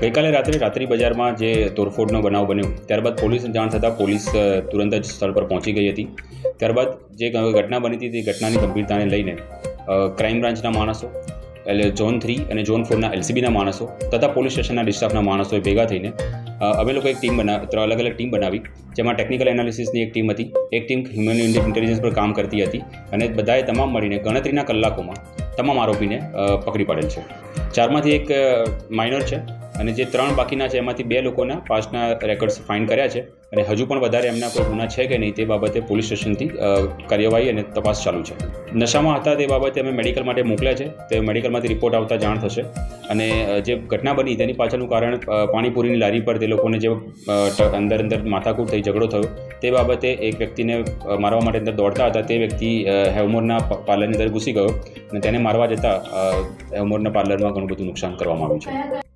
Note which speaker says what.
Speaker 1: ગઈકાલે રાત્રે રાત્રિ બજારમાં જે તોડફોડનો બનાવ બન્યો, ત્યારબાદ પોલીસને જાણ થતાં પોલીસ તુરંત જ સ્થળ પર પહોંચી ગઈ હતી. ત્યારબાદ જે ઘટના બની હતી તે ઘટનાની ગંભીરતાને લઈને ક્રાઇમ બ્રાન્ચના માણસો, એટલે ઝોન થ્રી અને ઝોન ફોરના એલસીબીના માણસો તથા પોલીસ સ્ટેશનના ડિસ્ટાફના માણસોએ ભેગા થઈને અમે લોકો એક ટીમ બના, ત્રણ અલગ અલગ ટીમ બનાવી, જેમાં ટેકનિકલ એનાલિસિસની એક ટીમ હતી, એક ટીમ હ્યુમન ઇન્ટેલિજન્સ પર કામ કરતી હતી અને બધાએ તમામ મળીને ગણતરીના કલાકોમાં તમામ આરોપીને પકડી પાડેલ છે. ચારમાંથી એક માઇનર છે અને જે ત્રણ બાકીના છે, એમાંથી બે લોકોના પાસ્ટના રેકોર્ડ્સ ફાઇન્ડ કર્યા છે અને હજુ પણ વધારે એમના કોઈ ગુના છે કે નહીં તે બાબતે પોલીસ સ્ટેશનથી કાર્યવાહી અને તપાસ ચાલુ છે. નશામાં હતા તે બાબતે અમે મેડિકલ માટે મોકલ્યા છે. તે મેડિકલમાંથી રિપોર્ટ આવતા જાણ થશે. અને જે ઘટના બની તેની પાછળનું કારણ પાણીપુરીની લારી પર તે લોકોને જે અંદર અંદર માથાકૂટ થઈ ઝઘડો થયો, તે બાબતે એક વ્યક્તિને મારવા માટે અંદર દોડતા હતા. તે વ્યક્તિ હેવમોરના પાર્લરની અંદર ઘૂસી ગયો અને તેને મારવા જતાં હેવમોરના પાર્લરમાં ઘણું બધું નુકસાન કરવામાં આવ્યું છે.